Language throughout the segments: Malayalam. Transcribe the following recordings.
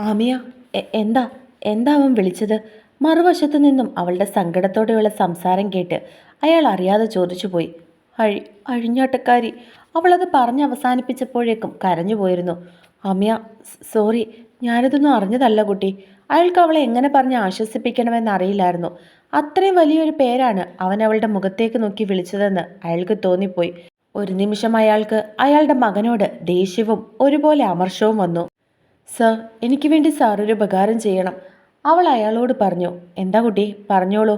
ആമിയ എന്താ? എന്താ അവൻ വിളിച്ചത്? മറുവശത്തു നിന്നും അവളുടെ സങ്കടത്തോടെയുള്ള സംസാരം കേട്ട് അയാൾ അറിയാതെ ചോദിച്ചു പോയി. അഴി അഴിഞ്ഞാട്ടക്കാരി അവളത് പറഞ്ഞ് അവസാനിപ്പിച്ചപ്പോഴേക്കും കരഞ്ഞുപോയിരുന്നു അമിയ സ്- സോറി ഞാനിതൊന്നും അറിഞ്ഞതല്ല കുട്ടി. അയാൾക്ക് അവളെ എങ്ങനെ പറഞ്ഞ് ആശ്വസിപ്പിക്കണമെന്ന് അറിയില്ലായിരുന്നു. അത്രയും വലിയൊരു പേരാണ് അവൻ അവളുടെ മുഖത്തേക്ക് നോക്കി വിളിച്ചതെന്ന് അയാൾക്ക് തോന്നിപ്പോയി. ഒരു നിമിഷം അയാൾക്ക് അയാളുടെ മകനോട് ദേഷ്യവും ഒരുപോലെ അമർഷവും വന്നു. സർ എനിക്ക് വേണ്ടി സാർ ഒരു ഉപകാരം ചെയ്യണം. അവൾ അയാളോട് പറഞ്ഞു എന്താ കുട്ടി പറഞ്ഞോളൂ.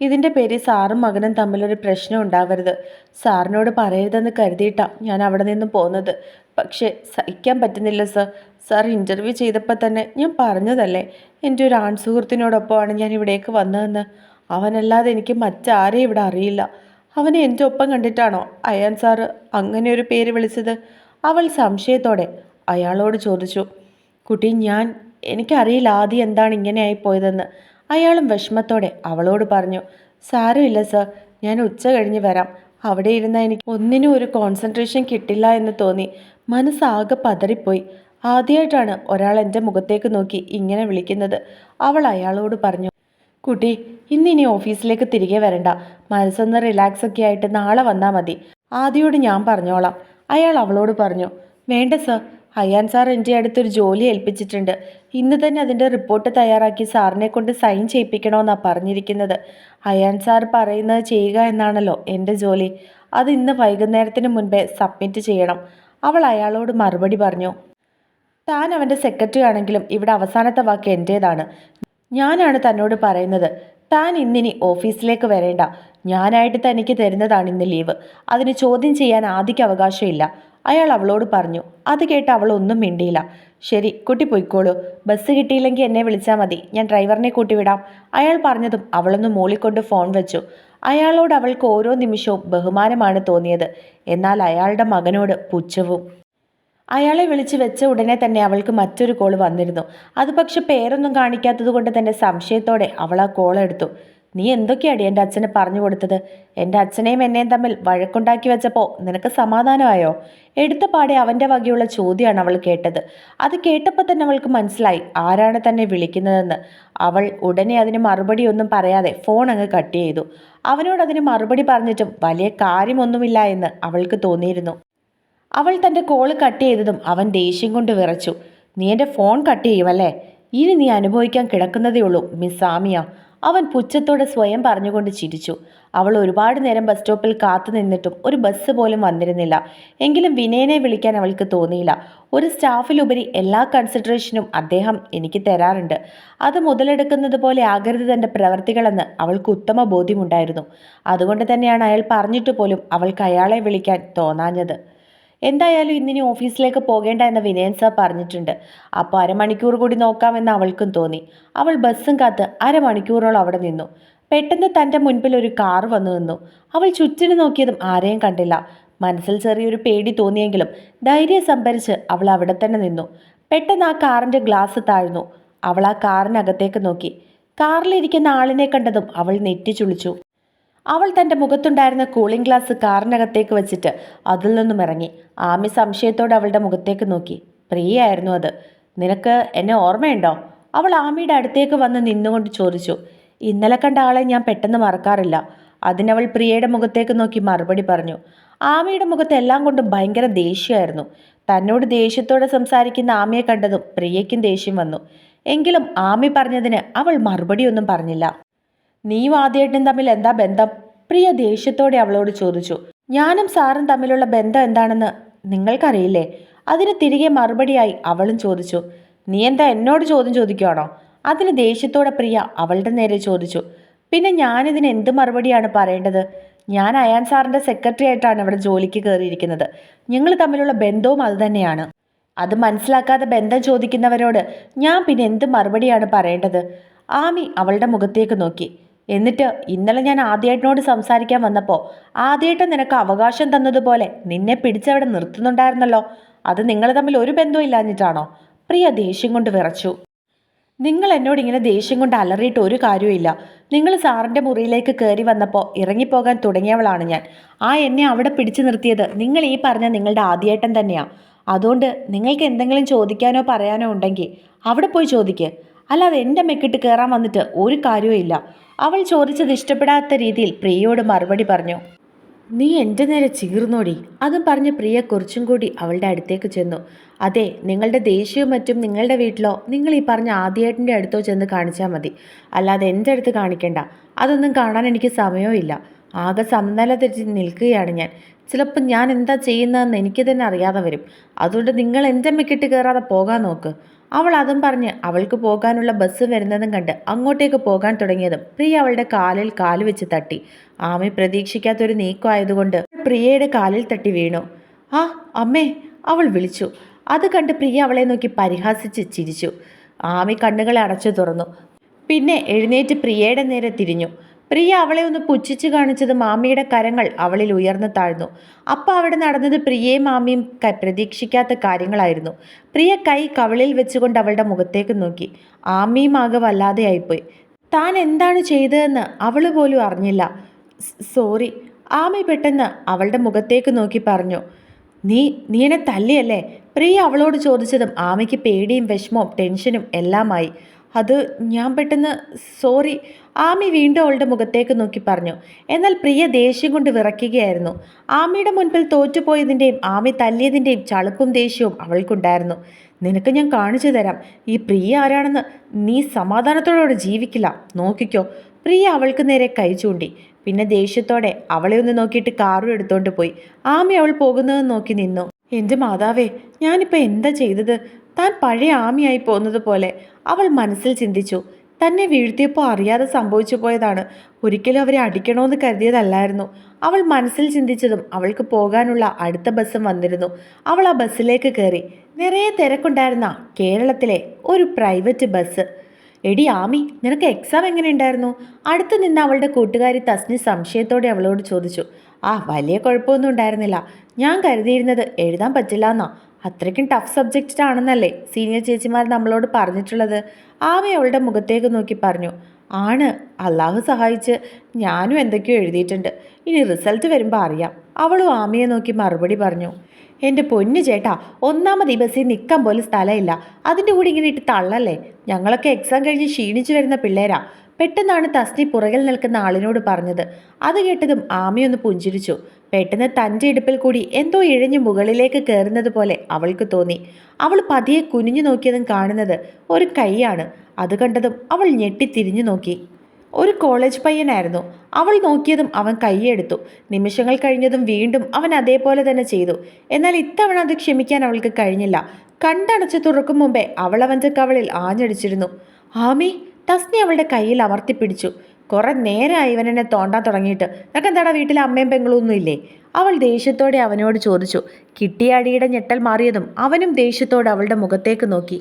ഇതിന്റെ പേരിൽ സാറും മകനും തമ്മിലൊരു പ്രശ്നം ഉണ്ടാവരുത്. സാറിനോട് പറയരുതെന്ന് കരുതിയിട്ടാണ് ഞാൻ അവിടെ നിന്നും പോകുന്നത് പക്ഷേ സഹിക്കാൻ പറ്റുന്നില്ല സർ. സാർ ഇന്റർവ്യൂ ചെയ്തപ്പോൾ തന്നെ ഞാൻ പറഞ്ഞതല്ലേ എന്റെ ഒരു ആൺസുഹൃത്തിനോടൊപ്പമാണ് ഞാൻ ഇവിടേക്ക് വന്നതെന്ന്. അവനല്ലാതെ എനിക്ക് മറ്റാരെയും ഇവിടെ അറിയില്ല. അവനെ എന്റെ ഒപ്പം കണ്ടിട്ടാണോ അയാൻ സാറ് അങ്ങനെ ഒരു പേര് വിളിച്ചത്? അവൾ സംശയത്തോടെ അയാളോട് ചോദിച്ചു കുട്ടി ഞാൻ എനിക്കറിയില്ല ആദ്യം എന്താണ് ഇങ്ങനെയായി പോയതെന്ന്. അയാളും വിഷമത്തോടെ അവളോട് പറഞ്ഞു സാരമില്ല സർ ഞാൻ ഉച്ച കഴിഞ്ഞ് വരാം. അവിടെ ഇരുന്ന എനിക്ക് ഒന്നിനും ഒരു കോൺസെൻട്രേഷൻ കിട്ടില്ല എന്ന് തോന്നി. മനസ്സാകെ പതറിപ്പോയി. ആദ്യമായിട്ടാണ് ഒരാൾ എന്റെ മുഖത്തേക്ക് നോക്കി ഇങ്ങനെ വിളിക്കുന്നത്. അവൾ അയാളോട് പറഞ്ഞു കുട്ടി ഇന്ന് ഇനി ഓഫീസിലേക്ക് തിരികെ വരണ്ട. മനസ്സൊന്ന് റിലാക്സ് ഒക്കെ ആയിട്ട് നാളെ വന്നാൽ മതി. ആദ്യയോട് ഞാൻ പറഞ്ഞോളാം. അയാൾ അവളോട് പറഞ്ഞു വേണ്ട സർ അയ്യാൻ സാർ എന്റെ അടുത്തൊരു ജോലി ഏൽപ്പിച്ചിട്ടുണ്ട്. ഇന്ന് തന്നെ അതിന്റെ റിപ്പോർട്ട് തയ്യാറാക്കി സാറിനെ കൊണ്ട് സൈൻ ചെയ്യിപ്പിക്കണമെന്നാണ് പറഞ്ഞിരിക്കുന്നത്. അയാൻ സാർ പറയുന്നത് ചെയ്യുക എന്നാണല്ലോ എന്റെ ജോലി. അത് ഇന്ന് വൈകുന്നേരത്തിന് മുൻപേ സബ്മിറ്റ് ചെയ്യണം. അവൾ അയാളോട് മറുപടി പറഞ്ഞു. താൻ അവന്റെ സെക്രട്ടറി ആണെങ്കിലും ഇവിടെ അവസാനത്തെ വാക്ക് എന്റേതാണ്. ഞാനാണ് തന്നോട് പറയുന്നത്. താൻ ഇന്നിനി ഓഫീസിലേക്ക് വരേണ്ട. ഞാനായിട്ട് തനിക്ക് തരുന്നതാണ് ഇന്ന് ലീവ്. അതിന് ചോദ്യം ചെയ്യാൻ ആദിക്ക് അവകാശമില്ല. അയാൾ അവളോട് പറഞ്ഞു അത് കേട്ട് അവൾ ഒന്നും മിണ്ടിയില്ല. ശരി കുട്ടി പോയിക്കോളൂ. ബസ് കിട്ടിയില്ലെങ്കിൽ എന്നെ വിളിച്ചാൽ മതി. ഞാൻ ഡ്രൈവറിനെ കൂട്ടിവിടാം. അയാൾ പറഞ്ഞതും അവളൊന്ന് മൂളിക്കൊണ്ട് ഫോൺ വെച്ചു. അയാളോട് അവൾക്ക് ഓരോ നിമിഷവും ബഹുമാനമാണ് തോന്നിയത്. എന്നാൽ അയാളുടെ മകനോട് പുച്ഛവും. അയാളെ വിളിച്ച് വെച്ച ഉടനെ തന്നെ അവൾക്ക് മറ്റൊരു കോൾ വന്നിരുന്നു. അത് പക്ഷെ പേരൊന്നും കാണിക്കാത്തത് കൊണ്ട് തന്നെ സംശയത്തോടെ അവൾ ആ കോൾ എടുത്തു. നീ എന്തൊക്കെയാടി എന്റെ അച്ഛനെ പറഞ്ഞു കൊടുത്തത്? എന്റെ അച്ഛനെയും എന്നെയും തമ്മിൽ വഴക്കുണ്ടാക്കി വെച്ചപ്പോൾ നിനക്ക് സമാധാനമായോ? എടുത്ത പാടെ അവന്റെ വകയുള്ള ചോദ്യമാണ് അവൾ കേട്ടത്. അത് കേട്ടപ്പോൾ തന്നെ അവൾക്ക് മനസ്സിലായി ആരാണ് തന്നെ വിളിക്കുന്നതെന്ന്. അവൾ ഉടനെ അതിന് മറുപടി ഒന്നും പറയാതെ ഫോൺ അങ്ങ് കട്ട് ചെയ്തു. അവനോട് അതിന് മറുപടി പറഞ്ഞിട്ടും വലിയ കാര്യമൊന്നുമില്ല എന്ന് അവൾക്ക് തോന്നിയിരുന്നു. അവൾ തന്റെ കോൾ കട്ട് ചെയ്തതും അവൻ ദേഷ്യം കൊണ്ട് വിറച്ചു. നീ എന്റെ ഫോൺ കട്ട് ചെയ്യുമല്ലേ ഇനി നീ അനുഭവിക്കാൻ കിടക്കുന്നതേ ഉള്ളൂ മിസ് ആമിയ. അവൻ പുച്ഛത്തോടെ സ്വയം പറഞ്ഞുകൊണ്ട് ചിരിച്ചു. അവൾ ഒരുപാട് നേരം ബസ് സ്റ്റോപ്പിൽ കാത്തു നിന്നിട്ടും ഒരു ബസ് പോലും വന്നിരുന്നില്ല. എങ്കിലും വിനയനെ വിളിക്കാൻ അവൾക്ക് തോന്നിയില്ല. ഒരു സ്റ്റാഫിലുപരി എല്ലാ കൺസിഡറേഷനും അദ്ദേഹം എനിക്ക് തരാറുണ്ട്. അത് മുതലെടുക്കുന്നത് പോലെ ആകരുത് തന്റെ പ്രവർത്തികളെന്ന് അവൾക്ക് ഉത്തമ ബോധ്യമുണ്ടായിരുന്നു. അതുകൊണ്ട് തന്നെയാണ് അയാൾ പറഞ്ഞിട്ട് പോലും അവൾക്ക് അയാളെ വിളിക്കാൻ തോന്നാഞ്ഞത്. എന്തായാലും ഇന്നിനി ഓഫീസിലേക്ക് പോകേണ്ട എന്ന് വിനയൻ സാർ പറഞ്ഞിട്ടുണ്ട്. അപ്പോൾ അരമണിക്കൂർ കൂടി നോക്കാമെന്ന് അവൾക്കും തോന്നി. അവൾ ബസ്സും കാത്ത് അരമണിക്കൂറോളം അവിടെ നിന്നു. പെട്ടെന്ന് തന്റെ മുൻപിൽ ഒരു കാർ വന്നു നിന്നു. അവൾ ചുറ്റിനു നോക്കിയതും ആരെയും കണ്ടില്ല. മനസ്സിൽ ചെറിയൊരു പേടി തോന്നിയെങ്കിലും ധൈര്യം സംഭരിച്ച് അവൾ അവിടെ തന്നെ നിന്നു. പെട്ടെന്ന് ആ കാറിന്റെ ഗ്ലാസ് താഴ്ന്നു. അവൾ ആ കാറിനകത്തേക്ക് നോക്കി. കാറിലിരിക്കുന്ന ആളിനെ കണ്ടതും അവൾ നെറ്റി ചുളിച്ചു അവൾ തന്റെ മുഖത്തുണ്ടായിരുന്ന കൂളിംഗ് ഗ്ലാസ് കാറിനകത്തേക്ക് വെച്ചിട്ട് അതിൽ നിന്നും ഇറങ്ങി. ആമി സംശയത്തോടെ അവളുടെ മുഖത്തേക്ക് നോക്കി. പ്രിയായിരുന്നു അത്. നിനക്ക് എന്നെ ഓർമ്മയുണ്ടോ? അവൾ ആമിയുടെ അടുത്തേക്ക് വന്ന് നിന്നുകൊണ്ട് ചോദിച്ചു. ഇന്നലെ കണ്ട ആളെ ഞാൻ പെട്ടെന്ന് മറക്കാറില്ല. അതിനവൾ പ്രിയയുടെ മുഖത്തേക്ക് നോക്കി മറുപടി പറഞ്ഞു. ആമിയുടെ മുഖത്ത് എല്ലാം കൊണ്ടും ഭയങ്കര ദേഷ്യമായിരുന്നു. തന്നോട് ദേഷ്യത്തോടെ സംസാരിക്കുന്ന ആമിയെ കണ്ടതും പ്രിയയ്ക്കും ദേഷ്യം വന്നു. എങ്കിലും ആമി പറഞ്ഞതിന് അവൾ മറുപടിയൊന്നും പറഞ്ഞില്ല. നീയും ആദ്യമായിട്ടും തമ്മിൽ എന്താ ബന്ധം? പ്രിയ ദേഷ്യത്തോടെ അവളോട് ചോദിച്ചു. ഞാനും സാറും തമ്മിലുള്ള ബന്ധം എന്താണെന്ന് നിങ്ങൾക്കറിയില്ലേ? അതിന് തിരികെ മറുപടിയായി അവളും ചോദിച്ചു. നീ എന്താ എന്നോട് ചോദ്യം ചോദിക്കുകയാണോ അതിന് ദേഷ്യത്തോടെ പ്രിയ അവളുടെ നേരെ ചോദിച്ചു. പിന്നെ ഞാനിതിന് എന്ത് മറുപടിയാണ് പറയേണ്ടത്? ഞാൻ അയാൻ സാറിന്റെ സെക്രട്ടറി ആയിട്ടാണ് ഇവിടെ ജോലിക്ക് കയറിയിരിക്കുന്നത്. ഞങ്ങൾ തമ്മിലുള്ള ബന്ധവും അതുതന്നെയാണ് അത് മനസ്സിലാക്കാതെ ബന്ധം ചോദിക്കുന്നവരോട് ഞാൻ പിന്നെ എന്ത് മറുപടിയാണ് പറയേണ്ടത്? ആമി അവളുടെ മുഖത്തേക്ക് നോക്കി. എന്നിട്ട് ഇന്നലെ ഞാൻ ആദ്യേട്ടനോട് സംസാരിക്കാൻ വന്നപ്പോൾ ആദ്യേട്ടൻ നിനക്ക് അവകാശം തന്നതുപോലെ നിന്നെ പിടിച്ചവിടെ നിർത്തുന്നുണ്ടായിരുന്നല്ലോ. അത് നിങ്ങൾ തമ്മിൽ ഒരു ബന്ധവും ഇല്ലാഞ്ഞിട്ടാണോ? പ്രിയ ദേഷ്യം കൊണ്ട് വിറച്ചു. നിങ്ങൾ എന്നോട് ഇങ്ങനെ ദേഷ്യം കൊണ്ട് അലറിയിട്ട് ഒരു കാര്യവുമില്ല നിങ്ങൾ സാറിന്റെ മുറിയിലേക്ക് കയറി വന്നപ്പോൾ ഇറങ്ങിപ്പോകാൻ തുടങ്ങിയവളാണ് ഞാൻ. ആ എന്നെ അവിടെ പിടിച്ചു നിർത്തിയത് നിങ്ങൾ ഈ പറഞ്ഞ നിങ്ങളുടെ ആദ്യേട്ടൻ തന്നെയാണ് അതുകൊണ്ട് നിങ്ങൾക്ക് എന്തെങ്കിലും ചോദിക്കാനോ പറയാനോ ഉണ്ടെങ്കിൽ അവിടെ പോയി ചോദിക്ക്. അല്ലാതെ എന്റെ മെക്കിട്ട് കയറാൻ വന്നിട്ട് ഒരു കാര്യവുമില്ല അവൾ ചോദിച്ചത് ഇഷ്ടപ്പെടാത്ത രീതിയിൽ പ്രിയയോട് മറുപടി പറഞ്ഞു. നീ എന്റെ നേരെ ചീർന്നോടി. അതും പറഞ്ഞ് പ്രിയ കുറച്ചും കൂടി അവളുടെ അടുത്തേക്ക് ചെന്നു. അതെ നിങ്ങളുടെ ദേഷ്യവും മറ്റും നിങ്ങളുടെ വീട്ടിലോ? നിങ്ങൾ ഈ പറഞ്ഞ ആദ്യേട്ടന്റെ അടുത്തോ ചെന്ന് കാണിച്ചാൽ മതി. അല്ലാതെ എന്റെ അടുത്ത് കാണിക്കണ്ട. അതൊന്നും കാണാൻ എനിക്ക് സമയവും ഇല്ല. ആകെ സമനില തെറ്റി നിൽക്കുകയാണ് ഞാൻ. ചിലപ്പോൾ ഞാൻ എന്താ ചെയ്യുന്നതെന്ന് എനിക്ക് തന്നെ അറിയാതെ വരും. അതുകൊണ്ട് നിങ്ങൾ എന്റെ മെക്കിട്ട് കയറാതെ പോകാൻ നോക്ക്. അവൾ അതും പറഞ്ഞ് അവൾക്ക് പോകാനുള്ള ബസ് വരുന്നതും കണ്ട് അങ്ങോട്ടേക്ക് പോകാൻ തുടങ്ങിയതും പ്രിയ അവളുടെ കാലിൽ കാൽ വെച്ച് തട്ടി. ആമി പ്രതീക്ഷിക്കാത്തൊരു നീക്കമായതുകൊണ്ട് പ്രിയയുടെ കാലിൽ തട്ടി വീണു. ആ അമ്മേ അവൾ വിളിച്ചു. അത് കണ്ട് പ്രിയ അവളെ നോക്കി പരിഹാസിച്ച് ചിരിച്ചു. ആമി കണ്ണുകളെ അടച്ചു തുറന്നു. പിന്നെ എഴുന്നേറ്റ് പ്രിയയുടെ നേരെ തിരിഞ്ഞു. പ്രിയ അവളെ ഒന്ന് പുച്ഛിച്ചു കാണിച്ചത് മാമിയുടെ കരങ്ങൾ അവളിൽ ഉയർന്നു താഴ്ന്നു. അപ്പോൾ അവിടെ നടന്നത് പ്രിയയും മാമിയും പ്രതീക്ഷിക്കാത്ത കാര്യങ്ങളായിരുന്നു. പ്രിയ കൈ കവളിൽ വെച്ചുകൊണ്ട് അവളുടെ മുഖത്തേക്ക് നോക്കി. ആമിയും ആകെ വല്ലാതെയായിപ്പോയി. താൻ എന്താണ് ചെയ്തതെന്ന് അവൾ പോലും അറിഞ്ഞില്ല. സോറി. ആമി പെട്ടെന്ന് അവളുടെ മുഖത്തേക്ക് നോക്കി പറഞ്ഞു. നീ നീ എന്നെ തല്ലിയല്ലേ? പ്രിയ അവളോട് ചോദിച്ചതും ആമയ്ക്ക് പേടിയും വിഷമവും ടെൻഷനും എല്ലാമായി. അത് ഞാൻ പെട്ടെന്ന് സോറി ആമി വീണ്ടും അവളുടെ മുഖത്തേക്ക് നോക്കി പറഞ്ഞു. എന്നാൽ പ്രിയ ദേഷ്യം കൊണ്ട് വിറയ്ക്കുകയായിരുന്നു. ആമിയുടെ മുൻപിൽ തോറ്റുപോയതിന്റെയും ആമി തല്ലിയതിന്റെയും ചളുപ്പും ദേഷ്യവും അവൾക്കുണ്ടായിരുന്നു. നിനക്ക് ഞാൻ കാണിച്ചു തരാം. ഈ പ്രിയ ആരാണെന്ന് നീ സമാധാനത്തോടെ ജീവിക്കില്ല. നോക്കിക്കോ. പ്രിയ അവൾക്ക് നേരെ കൈ ചൂണ്ടി. പിന്നെ ദേഷ്യത്തോടെ അവളെ ഒന്ന് നോക്കിയിട്ട് കാറും എടുത്തോണ്ട് പോയി. ആമി അവൾ പോകുന്നത് നോക്കി നിന്നു. എന്റെ മാതാവേ ഞാനിപ്പോൾ എന്താ ചെയ്തത്? താൻ പഴയ ആമിയായി പോകുന്നത് പോലെ അവൾ മനസ്സിൽ ചിന്തിച്ചു. തന്നെ വീഴ്ത്തിയപ്പോൾ അറിയാതെ സംഭവിച്ചു പോയതാണ്. ഒരിക്കലും അവരെ അടിക്കണമെന്ന് കരുതിയതല്ലായിരുന്നു. അവൾ മനസ്സിൽ ചിന്തിച്ചതും അവൾക്ക് പോകാനുള്ള അടുത്ത ബസ്സും വന്നിരുന്നു. അവൾ ആ ബസ്സിലേക്ക് കയറി. നിറയെ തിരക്കുണ്ടായിരുന്ന കേരളത്തിലെ ഒരു പ്രൈവറ്റ് ബസ്. എടി ആമി നിനക്ക് എക്സാം എങ്ങനെ എങ്ങനെയുണ്ടായിരുന്നു? അടുത്ത് നിന്ന് അവളുടെ കൂട്ടുകാരി തസ്നി സംശയത്തോടെ അവളോട് ചോദിച്ചു. ആ വലിയ കുഴപ്പമൊന്നും ഉണ്ടായിരുന്നില്ല. ഞാൻ കരുതിയിരുന്നത് എഴുതാൻ പറ്റില്ല എന്നാ അത്രയ്ക്കും ടഫ് സബ്ജക്റ്റ് ആണെന്നല്ലേ സീനിയർ ചേച്ചിമാർ നമ്മളോട് പറഞ്ഞിട്ടുള്ളത്. ആമി അവളുടെ മുഖത്തേക്ക് നോക്കി പറഞ്ഞു ആണ് അള്ളാഹു സഹായിച്ച് ഞാനും എന്തൊക്കെയോ എഴുതിയിട്ടുണ്ട്. ഇനി റിസൾട്ട് വരുമ്പോൾ അറിയാം. അവളും ആമിയെ നോക്കി മറുപടി പറഞ്ഞു എന്റെ പൊന്നു ചേട്ടാ ഒന്നാമത് ഈ ബസ്സിൽ നിൽക്കാൻ പോലും സ്ഥലമില്ല. അതിന്റെ കൂടി ഇങ്ങനെ ഇട്ട് തള്ളല്ലേ? ഞങ്ങളൊക്കെ എക്സാം കഴിഞ്ഞ് ക്ഷീണിച്ചു വരുന്ന പിള്ളേരാ. പെട്ടെന്നാണ് തസ്നി പുറകിൽ നിൽക്കുന്ന ആളിനോട് പറഞ്ഞത്. അത് കേട്ടതും ആമിയൊന്ന് പുഞ്ചിരിച്ചു. പെട്ടെന്ന് തന്റെ ഇടുപ്പിൽ കൂടി എന്തോ ഇഴഞ്ഞ് മുകളിലേക്ക് കയറുന്നത് പോലെ അവൾക്ക് തോന്നി. അവൾ പതിയെ കുനിഞ്ഞു നോക്കിയതും കാണുന്നത് ഒരു കൈയാണ്. അത് കണ്ടതും അവൾ ഞെട്ടി തിരിഞ്ഞു നോക്കി. ഒരു കോളേജ് പയ്യനായിരുന്നു. അവൾ നോക്കിയതും അവൻ കൈയെടുത്തു. നിമിഷങ്ങൾ കഴിഞ്ഞതും വീണ്ടും അവൻ അതേപോലെ തന്നെ ചെയ്തു. എന്നാൽ ഇത്തവണ അത് ക്ഷമിക്കാൻ അവൾക്ക് കഴിഞ്ഞില്ല. കണ്ടടച്ച് തുറക്കും മുമ്പേ അവൾ അവന്റെ കവളിൽ ആഞ്ഞടിച്ചിരുന്നു. ആമി തസ്നി അവളുടെ കയ്യിൽ അമർത്തിപ്പിടിച്ചു കുറെ നേരമായി ഇവൻ എന്നെ തോണ്ടാൻ തുടങ്ങിയിട്ട്. നിനക്ക് എന്താടാ വീട്ടിൽ അമ്മയും പെങ്ങളൊന്നും ഇല്ലേ? അവൾ ദേഷ്യത്തോടെ അവനോട് ചോദിച്ചു. കിട്ടിയ അടിയുടെ ഞെട്ടൽ മാറിയതും അവനും ദേഷ്യത്തോടെ അവളുടെ മുഖത്തേക്ക് നോക്കി.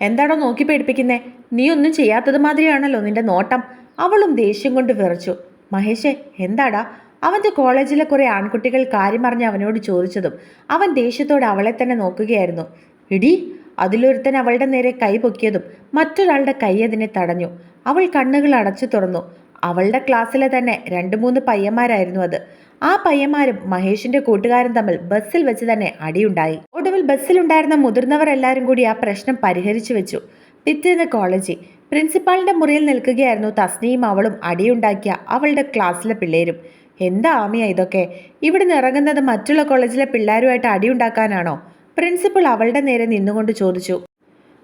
എന്താണോ നോക്കി പേടിപ്പിക്കുന്നേ? നീ ഒന്നും ചെയ്യാത്തത് മാതിരിയാണല്ലോ നിന്റെ നോട്ടം. അവളും ദേഷ്യം കൊണ്ട് വിറച്ചു. മഹേഷേ എന്താടാ? അവന്റെ കോളേജിലെ കുറേ ആൺകുട്ടികൾ കാര്യമറിഞ്ഞ് അവനോട് ചോദിച്ചതും അവൻ ദേഷ്യത്തോടെ അവളെ തന്നെ നോക്കുകയായിരുന്നു. ഇടി അതിലൊരുത്തൻ അവളുടെ നേരെ കൈ പൊക്കിയതും മറ്റൊരാളുടെ കൈ അതിനെ തടഞ്ഞു. അവൾ കണ്ണുകൾ അടച്ചു തുറന്നു. അവളുടെ ക്ലാസ്സിലെ തന്നെ രണ്ട് മൂന്ന് പയ്യന്മാരായിരുന്നു അത്. ആ പയ്യന്മാരും മഹേഷിന്റെ കൂട്ടുകാരും തമ്മിൽ ബസ്സിൽ വെച്ച് തന്നെ അടിയുണ്ടായി. ഒടുവിൽ ബസ്സിലുണ്ടായിരുന്ന മുതിർന്നവർ എല്ലാവരും കൂടി ആ പ്രശ്നം പരിഹരിച്ചു വെച്ചു. പിറ്റേന്ന് കോളേജിൽ പ്രിൻസിപ്പാളിന്റെ മുറിയിൽ നിൽക്കുകയായിരുന്നു തസ്നിയും അവളും അടിയുണ്ടാക്കിയ അവളുടെ ക്ലാസ്സിലെ പിള്ളേരും. എന്താ ആമിയ ഇതൊക്കെ? ഇവിടുന്ന് ഇറങ്ങുന്നത് മറ്റുള്ള കോളേജിലെ പിള്ളേരുമായിട്ട് അടിയുണ്ടാക്കാനാണോ? പ്രിൻസിപ്പൾ അവളുടെ നേരെ നിന്നുകൊണ്ട് ചോദിച്ചു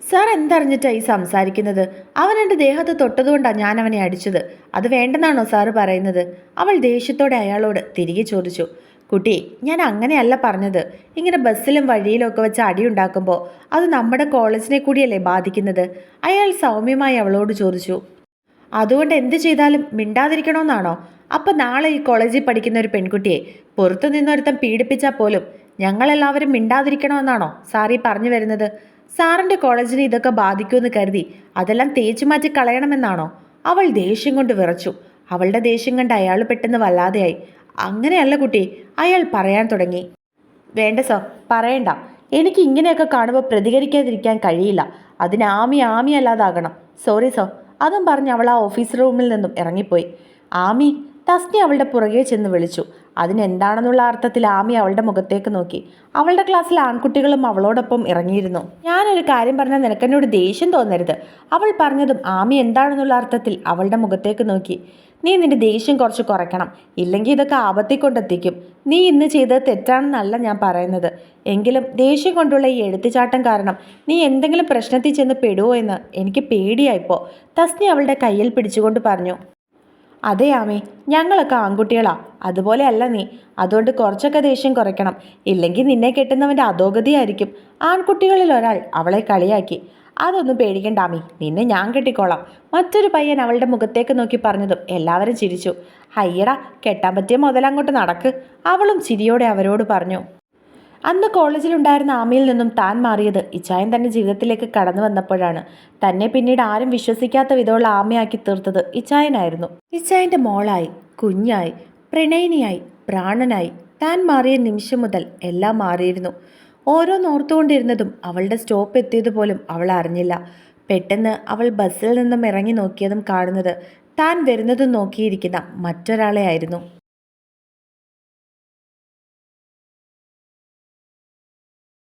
സാർ എന്തറിഞ്ഞിട്ടാ ഈ സംസാരിക്കുന്നത്? അവൻ എന്റെ ദേഹത്ത് തൊട്ടതുകൊണ്ടാണ് ഞാൻ അവനെ അടിച്ചത്. അത് വേണ്ടെന്നാണോ സാറ് പറയുന്നത്? അവൾ ദേഷ്യത്തോടെ അയാളോട് തിരികെ ചോദിച്ചു കുട്ടി ഞാൻ അങ്ങനെയല്ല പറഞ്ഞത്. ഇങ്ങനെ ബസ്സിലും വഴിയിലും ഒക്കെ വെച്ച് അടിയുണ്ടാക്കുമ്പോൾ അത് നമ്മുടെ കോളേജിനെ കൂടിയല്ലേ ബാധിക്കുന്നത്? അയാൾ സൗമ്യമായി അവളോട് ചോദിച്ചു അതുകൊണ്ട് എന്ത് ചെയ്താലും മിണ്ടാതിരിക്കണമെന്നാണോ അപ്പം നാളെ ഈ കോളേജിൽ പഠിക്കുന്ന ഒരു പെൺകുട്ടിയെ പുറത്തു നിന്നൊരുത്തം പീഡിപ്പിച്ചാൽ പോലും ഞങ്ങളെല്ലാവരും മിണ്ടാതിരിക്കണമെന്നാണോ സാറി പറഞ്ഞു വരുന്നത്? സാറിന്റെ കോളേജിനെ ഇതൊക്കെ ബാധിക്കുമെന്ന് കരുതി അതെല്ലാം തേച്ചു മാറ്റി കളയണമെന്നാണോ? അവൾ ദേഷ്യം കൊണ്ട് വിറച്ചു. അവളുടെ ദേഷ്യം കണ്ട് അയാൾ പെട്ടെന്ന് വല്ലാതെയായി. അങ്ങനെയല്ല കുട്ടി അയാൾ പറയാൻ തുടങ്ങി. വേണ്ട സർ പറയണ്ട. എനിക്ക് ഇങ്ങനെയൊക്കെ കാണുമ്പോൾ പ്രതികരിക്കാതിരിക്കാൻ കഴിയില്ല. അതിന് ആമി ആമി അല്ലാതാകണം. സോറി സർ അതും പറഞ്ഞ് അവൾ ആ ഓഫീസ് റൂമിൽ നിന്നും ഇറങ്ങിപ്പോയി. ആമി തസ്നി അവളുടെ പുറകെ ചെന്ന് വിളിച്ചു. അതിനെന്താണെന്നുള്ള അർത്ഥത്തിൽ ആമി അവളുടെ മുഖത്തേക്ക് നോക്കി. അവളുടെ ക്ലാസ്സിൽ ആൺകുട്ടികളും അവളോടൊപ്പം ഇറങ്ങിയിരുന്നു. ഞാനൊരു കാര്യം പറഞ്ഞാൽ നിനക്കെന്നോട് ദേഷ്യം തോന്നരുത്. അവൾ പറഞ്ഞതും ആമി എന്താണെന്നുള്ള അർത്ഥത്തിൽ അവളുടെ മുഖത്തേക്ക് നോക്കി. നീ നിന്റെ ദേഷ്യം കുറച്ച് കുറയ്ക്കണം. ഇല്ലെങ്കിൽ ഇതൊക്കെ ആപത്തിൽ കൊണ്ടെത്തിക്കും നീ ഇന്ന് ചെയ്തത് തെറ്റാണെന്നല്ല ഞാൻ പറയുന്നത്. എങ്കിലും ദേഷ്യം കൊണ്ടുള്ള ഈ എഴുത്തുചാട്ടം കാരണം നീ എന്തെങ്കിലും പ്രശ്നത്തിൽ ചെന്ന് പെടുവോ എന്ന് എനിക്ക് പേടിയായിപ്പോ. തസ്നി അവളുടെ കയ്യിൽ പിടിച്ചുകൊണ്ട് പറഞ്ഞു. അതെ ആമേ ഞങ്ങളൊക്കെ ആൺകുട്ടികളാ. അതുപോലെ അല്ല നീ. അതുകൊണ്ട് കുറച്ചൊക്കെ ദേഷ്യം കുറയ്ക്കണം. ഇല്ലെങ്കിൽ നിന്നെ കെട്ടുന്നവന്റെ അധോഗതിയായിരിക്കും. ആൺകുട്ടികളിൽ ഒരാൾ അവളെ കളിയാക്കി. അതൊന്നും പേടിക്കണ്ട ആമി. നിന്നെ ഞാൻ കെട്ടിക്കോളാം. മറ്റൊരു പയ്യൻ അവളുടെ മുഖത്തേക്ക് നോക്കി പറഞ്ഞതും എല്ലാവരും ചിരിച്ചു. ഹയ്യടാ കെട്ടാൻ പറ്റിയ മുതലങ്ങോട്ട് നടക്ക്. അവളും ചിരിയോടെ അവരോട് പറഞ്ഞു. അന്ന് കോളേജിലുണ്ടായിരുന്ന ആമയിൽ നിന്നും താൻ മാറിയത് ഇച്ചായൻ തന്റെ ജീവിതത്തിലേക്ക് കടന്നു വന്നപ്പോഴാണ്. തന്നെ പിന്നീട് ആരും വിശ്വസിക്കാത്ത വിധമുള്ള ആമയാക്കി തീർത്തത് ഇച്ചായനായിരുന്നു. ഇച്ചായന്റെ മോളായി കുഞ്ഞായി പ്രണയിനിയായി പ്രാണനായി താൻ മാറിയ നിമിഷം മുതൽ എല്ലാം മാറിയിരുന്നു. ഓരോന്നോർത്തുകൊണ്ടിരുന്നതും അവളുടെ സ്റ്റോപ്പ് എത്തിയതുപോലും അവൾ അറിഞ്ഞില്ല. പെട്ടെന്ന് അവൾ ബസ്സിൽ നിന്നും ഇറങ്ങി നോക്കിയതും കാണുന്നത് താൻ വരുന്നതും നോക്കിയിരിക്കുന്ന മറ്റൊരാളെ ആയിരുന്നു.